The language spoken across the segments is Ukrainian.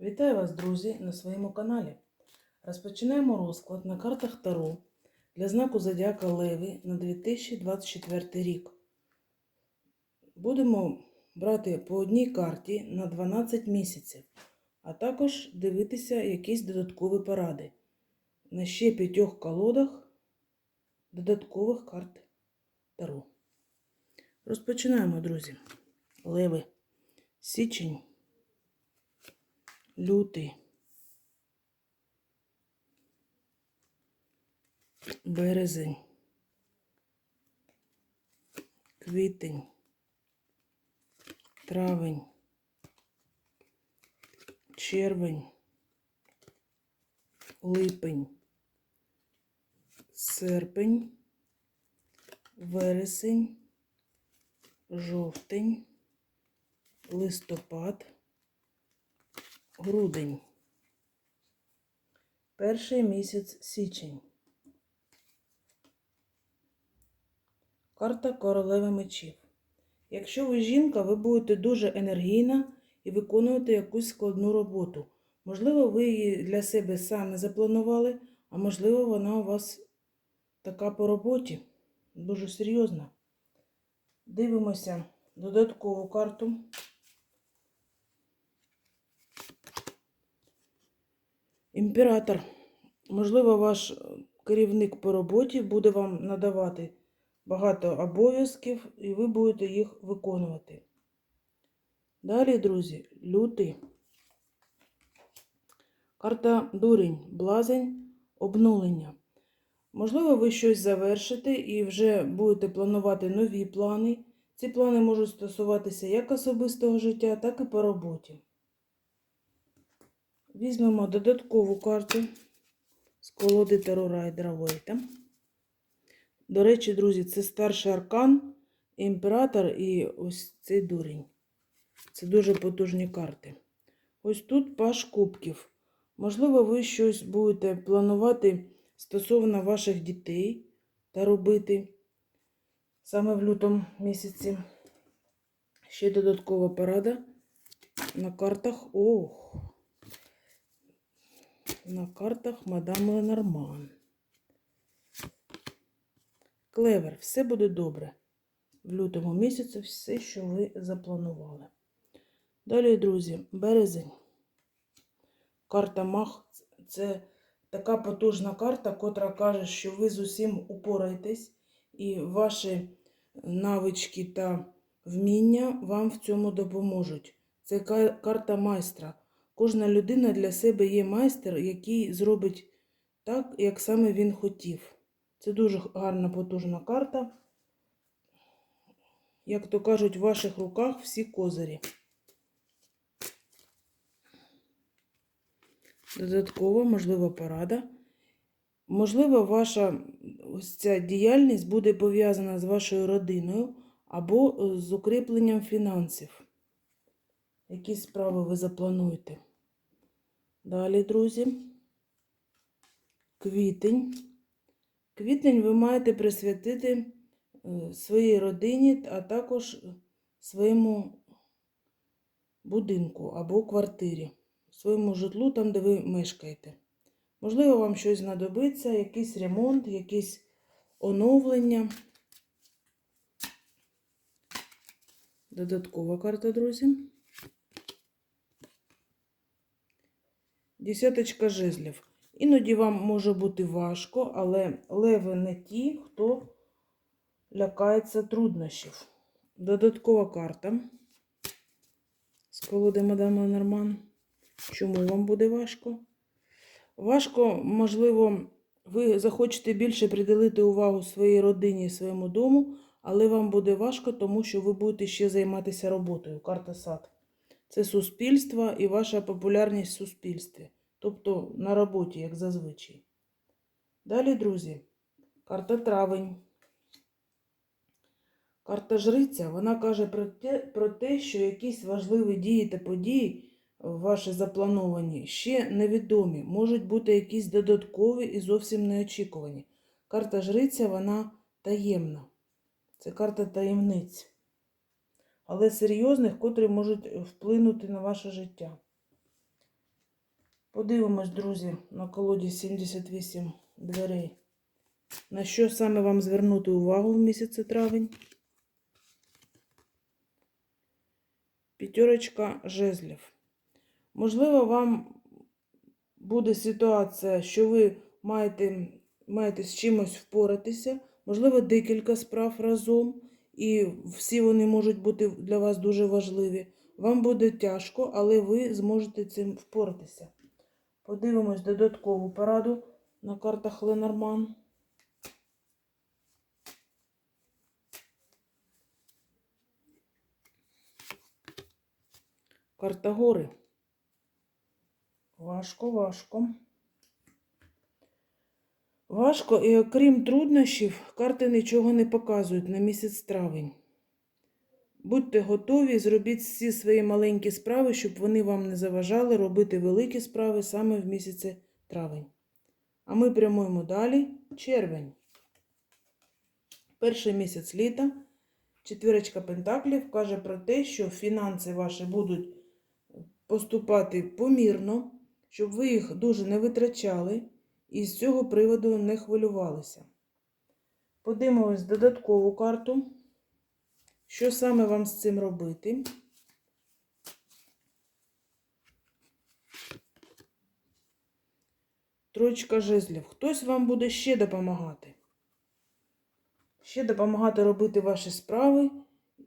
Вітаю вас, друзі, на своєму каналі. Розпочинаємо розклад на картах Таро для знаку Зодіака Леви на 2024 рік. Будемо брати по одній карті на 12 місяців, а також дивитися якісь додаткові поради. На ще п'ятьох колодах додаткових карт Таро. Розпочинаємо, друзі. Леви. Січень лютий, березень, квітень, травень, червень, липень, серпень, вересень, жовтень, листопад грудень. Перший місяць січень. Карта королеви мечів. Якщо ви жінка, ви будете дуже енергійна і виконувати якусь складну роботу. Можливо, ви її для себе самі запланували, а можливо, вона у вас така по роботі. Дуже серйозна. Дивимося додаткову карту. Імператор. Можливо, ваш е, керівник по роботі буде вам надавати багато обов'язків, і ви будете їх виконувати. Далі, друзі, лютий. Карта дурень, блазень, обнулення. Можливо, ви щось завершите і вже будете планувати нові плани. Ці плани можуть стосуватися як особистого життя, так і по роботі. Візьмемо додаткову карту з колоди Таро Райдера Вейта. До речі, друзі, це старший аркан, імператор і ось цей дурень. Це дуже потужні карти. Ось тут паш кубків. Можливо, ви щось будете планувати стосовно ваших дітей та робити саме в лютому місяці. Ще додаткова порада на картах. Ох! На картах мадам Ленорман. Клевер, все буде добре. В лютому місяці все, що ви запланували. Далі, друзі, березень. Карта Мах це така потужна карта, котра каже, що ви з усім упораєтесь, і ваші навички та вміння вам в цьому допоможуть. Це карта майстра. Кожна людина для себе є майстер, який зробить так, як саме він хотів. Це дуже гарна потужна карта. Як то кажуть, в ваших руках всі козирі. Додатково, можливо, порада. Можливо, ваша ось ця діяльність буде пов'язана з вашою родиною або з укріпленням фінансів. Які справи ви заплануєте? Далі, друзі, квітень. Квітень ви маєте присвятити е, своїй родині, а також своєму будинку або квартирі, своєму житлу, там, де ви мешкаєте. Можливо, вам щось знадобиться, якийсь ремонт, якісь оновлення. Додаткова карта, друзі. Десяточка жезлів. Іноді вам може бути важко, але леви не ті, хто лякається труднощів. Додаткова карта з колоди Мадам Ленорман. Чому вам буде важко? Важко, можливо, ви захочете більше приділити увагу своїй родині і своєму дому, але вам буде важко, тому що ви будете ще займатися роботою. Карта сад. Це суспільство і ваша популярність в суспільстві. Тобто на роботі, як зазвичай. Далі, друзі, карта травень. Карта жриця, вона каже про те, про те, що якісь важливі дії та події, ваші заплановані, ще невідомі. Можуть бути якісь додаткові і зовсім неочікувані. Карта жриця, вона таємна. Це карта таємниць але серйозних, котрі можуть вплинути на ваше життя. Подивимось, друзі, на колоді 78 дверей. На що саме вам звернути увагу в місяці травень? П'ятерочка жезлів. Можливо, вам буде ситуація, що ви маєте, маєте з чимось впоратися, можливо, декілька справ разом, і всі вони можуть бути для вас дуже важливі. Вам буде тяжко, але ви зможете цим впоратися. Подивимось додаткову пораду на картах Ленорман. Карта гори. Важко, важко. Важко, і окрім труднощів, карти нічого не показують на місяць травень. Будьте готові, зробіть всі свої маленькі справи, щоб вони вам не заважали робити великі справи саме в місяці травень. А ми прямуємо далі. Червень. Перший місяць літа. Четвірочка Пентаклів каже про те, що фінанси ваші будуть поступати помірно, щоб ви їх дуже не витрачали і з цього приводу не хвилювалися. Подивимось додаткову карту. Що саме вам з цим робити? Троєчка жезлів. Хтось вам буде ще допомагати. Ще допомагати робити ваші справи.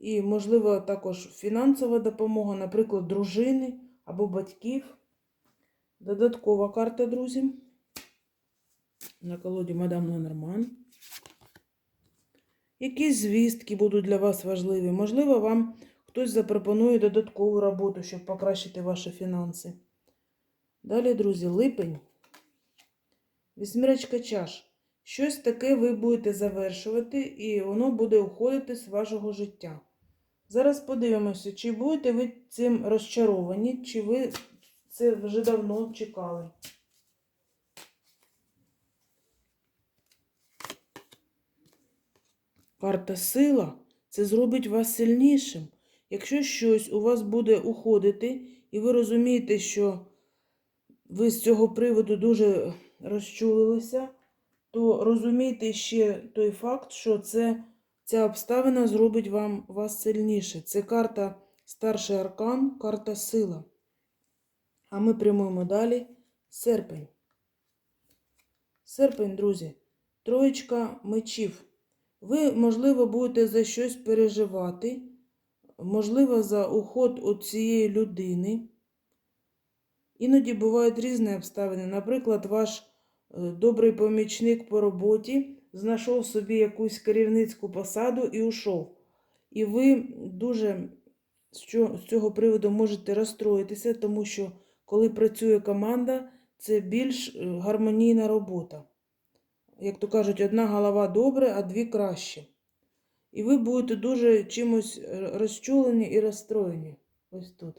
І, можливо, також фінансова допомога, наприклад, дружини або батьків. Додаткова карта, друзі. На колоді Мадам Ленорман. Якісь звістки будуть для вас важливі. Можливо, вам хтось запропонує додаткову роботу, щоб покращити ваші фінанси. Далі, друзі, липень. Вісьмірочка чаш. Щось таке ви будете завершувати, і воно буде уходити з вашого життя. Зараз подивимося, чи будете ви цим розчаровані, чи ви це вже давно чекали. Карта сила це зробить вас сильнішим. Якщо щось у вас буде уходити, і ви розумієте, що ви з цього приводу дуже розчулилися, то розумійте ще той факт, що це, ця обставина зробить вам вас сильніше. Це карта старший аркан, карта сила. А ми прямуємо далі. Серпень. Серпень, друзі, троєчка мечів. Ви, можливо, будете за щось переживати, можливо, за уход у цієї людини. Іноді бувають різні обставини. Наприклад, ваш е, добрий помічник по роботі знайшов собі якусь керівницьку посаду і ушов. І ви дуже з цього приводу можете розстроїтися, тому що коли працює команда, це більш е, гармонійна робота. Як то кажуть, одна голова добре, а дві краще. І ви будете дуже чимось е, розчулені і розстроєні. Ось тут.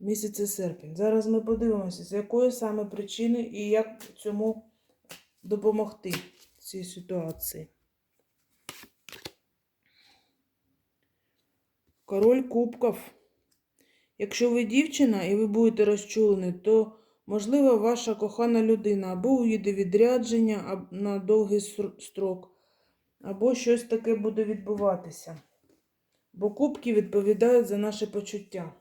Місяці серпень. Зараз ми подивимося, з якої саме причини і як цьому допомогти в цій ситуації. Король кубків. Якщо ви дівчина і ви будете розчулені, то, можливо, ваша кохана людина або уїде відрядження на довгий строк, або щось таке буде відбуватися. Бо кубки відповідають за наші почуття.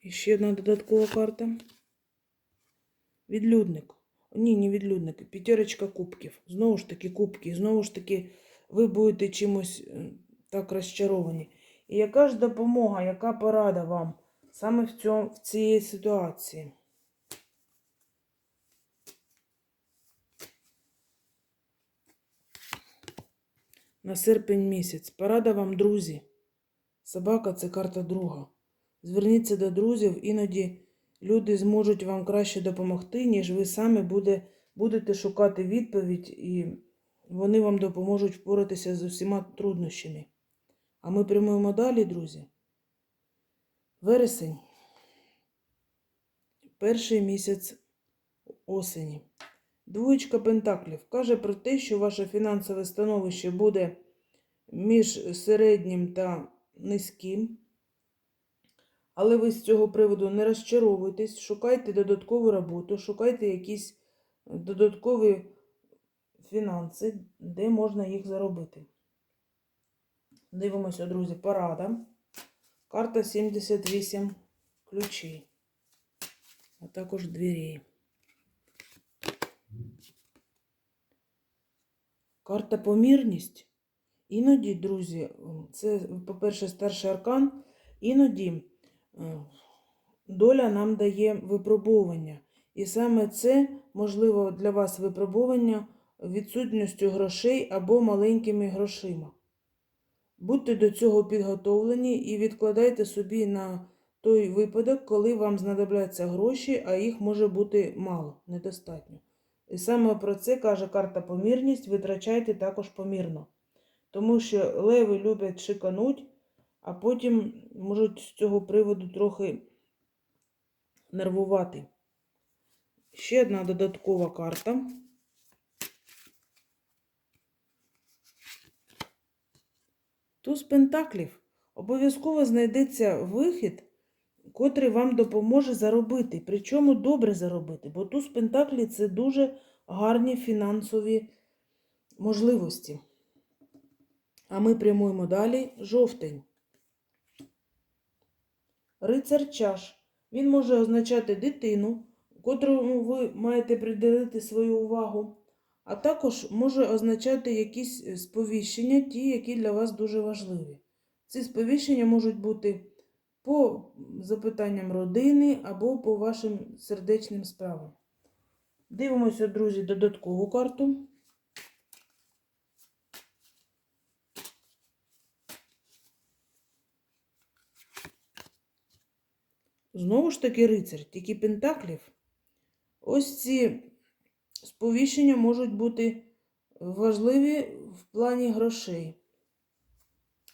І ще одна додаткова карта. Відлюдник. Ні, не відлюдник. П'ятерочка кубків. Знову ж таки, кубки. Знову ж таки, ви будете чимось так розчаровані. І яка ж допомога, яка порада вам саме в, цьому, в цій ситуації? На серпень місяць. Порада вам, друзі. Собака це карта друга. Зверніться до друзів, іноді люди зможуть вам краще допомогти, ніж ви самі буде, будете шукати відповідь, і вони вам допоможуть впоратися з усіма труднощами. А ми прямуємо далі, друзі. Вересень. Перший місяць осені. Двоєчка Пентаклів каже про те, що ваше фінансове становище буде між середнім та низьким. Але ви з цього приводу не розчаровуйтесь, шукайте додаткову роботу, шукайте якісь додаткові фінанси, де можна їх заробити. Дивимося, друзі, порада. Карта 78 ключей, а також дверей. Карта помірність. Іноді, друзі, це, по-перше, старший аркан. Іноді е, доля нам дає випробування. І саме це, можливо, для вас випробування відсутністю грошей або маленькими грошима. Будьте до цього підготовлені і відкладайте собі на той випадок, коли вам знадобляться гроші, а їх може бути мало, недостатньо. І саме про це каже карта помірність, витрачайте також помірно. Тому що леви люблять шикануть, а потім можуть з цього приводу трохи нервувати. Ще одна додаткова карта. Туз пентаклів. Обов'язково знайдеться вихід, котрий вам допоможе заробити. Причому добре заробити, бо туз пентаклів це дуже гарні фінансові можливості. А ми прямуємо далі. Жовтень. Рицар чаш. Він може означати дитину, котрому ви маєте приділити свою увагу, а також може означати якісь е, сповіщення, ті, які для вас дуже важливі. Ці сповіщення можуть бути по запитанням родини або по вашим сердечним справам. Дивимося, друзі, додаткову карту. Знову ж таки рицар, тільки пентаклів. Ось ці сповіщення можуть бути важливі в плані грошей.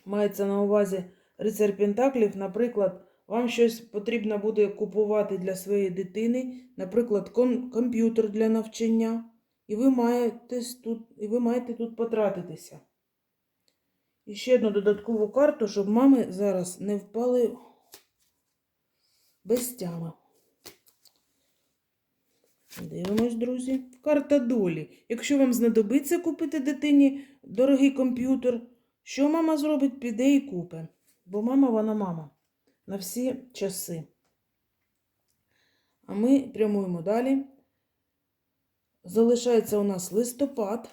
Мається на увазі рицар Пентаклів, наприклад, вам щось потрібно буде купувати для своєї дитини, наприклад, ком- комп'ютер для навчання, і ви маєте тут, і ви маєте тут потратитися. І ще одну додаткову карту, щоб мами зараз не впали без тями. Дивимось, друзі. Карта долі. Якщо вам знадобиться купити дитині дорогий комп'ютер, що мама зробить, піде і купе. Бо мама вона мама. На всі часи. А ми прямуємо далі. Залишається у нас листопад,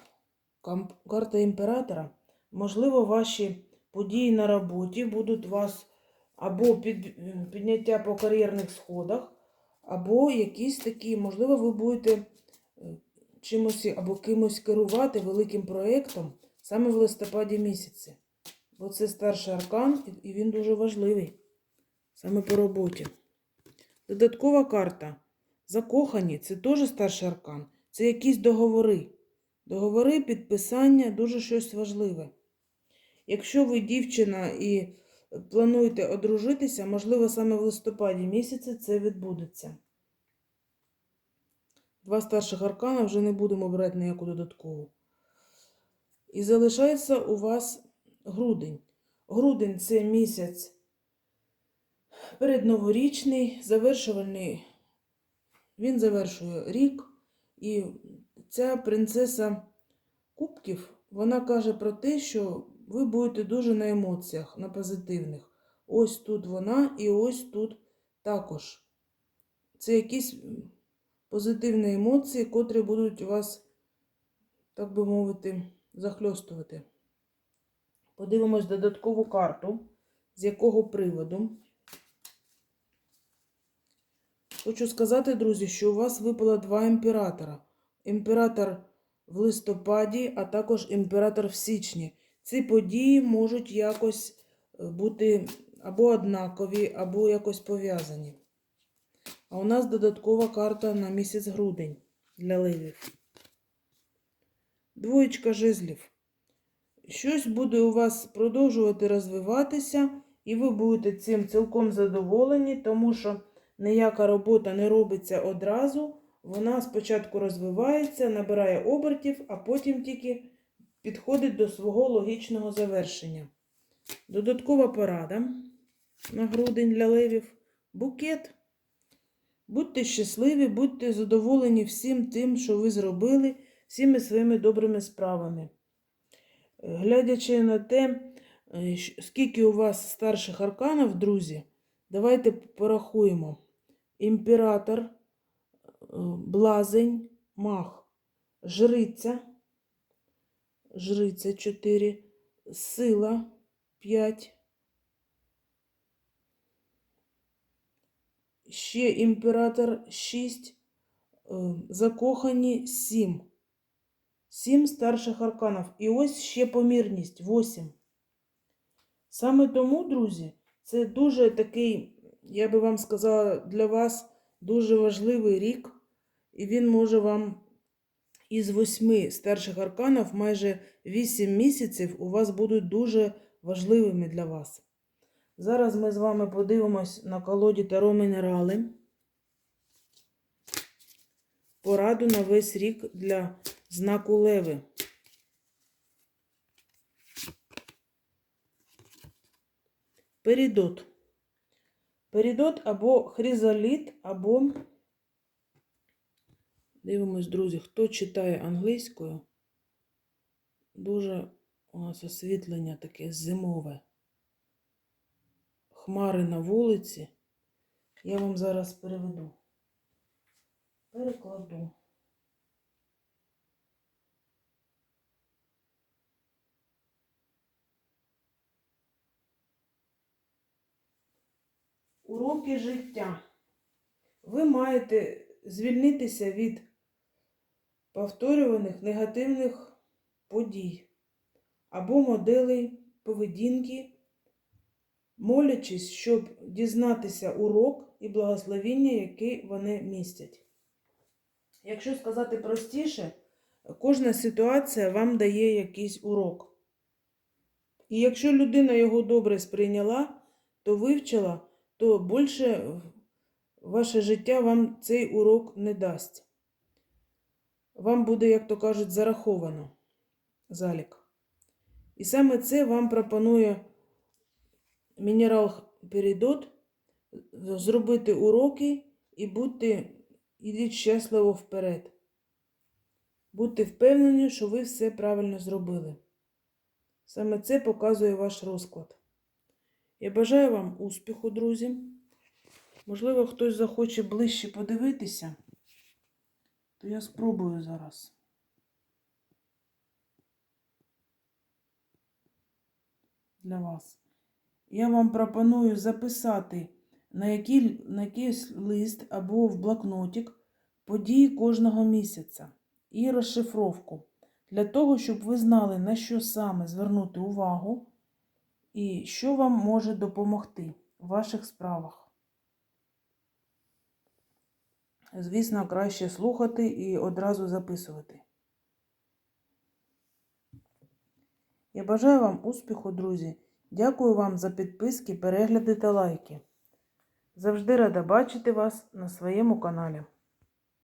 карта імператора. Можливо, ваші події на роботі будуть вас або під, підняття по кар'єрних сходах, або якісь такі, можливо, ви будете е, чимось або кимось керувати великим проєктом саме в листопаді місяці. Бо це старший аркан, і- і він дуже важливий саме по роботі. Додаткова карта. Закохані це теж старший аркан. Це якісь договори. Договори, підписання дуже щось важливе. Якщо ви дівчина і плануєте одружитися, можливо, саме в листопаді місяці це відбудеться. Два старших аркана вже не будемо брати ніяку додаткову. І залишається у вас грудень. Грудень це місяць передноворічний, завершувальний. Він завершує рік. І ця принцеса кубків, вона каже про те, що ви будете дуже на емоціях, на позитивних. Ось тут вона і ось тут також. Це якісь позитивні емоції, котрі будуть вас, так би мовити, захльостувати. Подивимось додаткову карту, з якого приводу. Хочу сказати, друзі, що у вас випало два імператора. Імператор в листопаді, а також імператор в січні. Ці події можуть якось е, бути або однакові, або якось пов'язані. А у нас додаткова карта на місяць грудень для левів. Двоєчка жезлів. Щось буде у вас продовжувати розвиватися, і ви будете цим цілком задоволені, тому що ніяка робота не робиться одразу. Вона спочатку розвивається, набирає обертів, а потім тільки підходить до свого логічного завершення. Додаткова порада на грудень для левів. букет. Будьте щасливі, будьте задоволені всім тим, що ви зробили, всіми своїми добрими справами. Глядячи на те, е, скільки у вас старших арканів, друзі, давайте порахуємо. Імператор, е, блазень, мах, жриця, жриця 4, сила 5. Ще імператор 6, закохані 7. 7 старших арканів. І ось ще помірність 8. Саме тому, друзі, це дуже такий, я би вам сказала, для вас дуже важливий рік. І він може вам із 8 старших арканів майже 8 місяців у вас будуть дуже важливими для вас. Зараз ми з вами подивимось на колоді Таро Мінерали. Пораду на весь рік для знаку Леви. Перідот. Перідот або хризаліт, або. Дивимось, друзі, хто читає англійською. Дуже у нас освітлення таке зимове. Хмари на вулиці. Я вам зараз переведу. Перекладу. Уроки життя. Ви маєте звільнитися від повторюваних негативних подій або моделей поведінки, молячись, щоб дізнатися урок і благословіння, які вони містять. Якщо сказати простіше, кожна ситуація вам дає якийсь урок. І якщо людина його добре сприйняла, то вивчила, то більше ваше життя вам цей урок не дасть. Вам буде, як то кажуть, зараховано залік. І саме це вам пропонує мінерал Перідот зробити уроки і будьте, ідіть щасливо вперед. Будьте впевнені, що ви все правильно зробили. Саме це показує ваш розклад. Я бажаю вам успіху, друзі. Можливо, хтось захоче ближче подивитися, то я спробую зараз. Для вас. Я вам пропоную записати на, який, на якийсь лист або в блокнотик події кожного місяця і розшифровку. Для того, щоб ви знали, на що саме звернути увагу і що вам може допомогти в ваших справах. Звісно, краще слухати і одразу записувати. Я бажаю вам успіху, друзі. Дякую вам за підписки, перегляди та лайки. Завжди рада бачити вас на своєму каналі.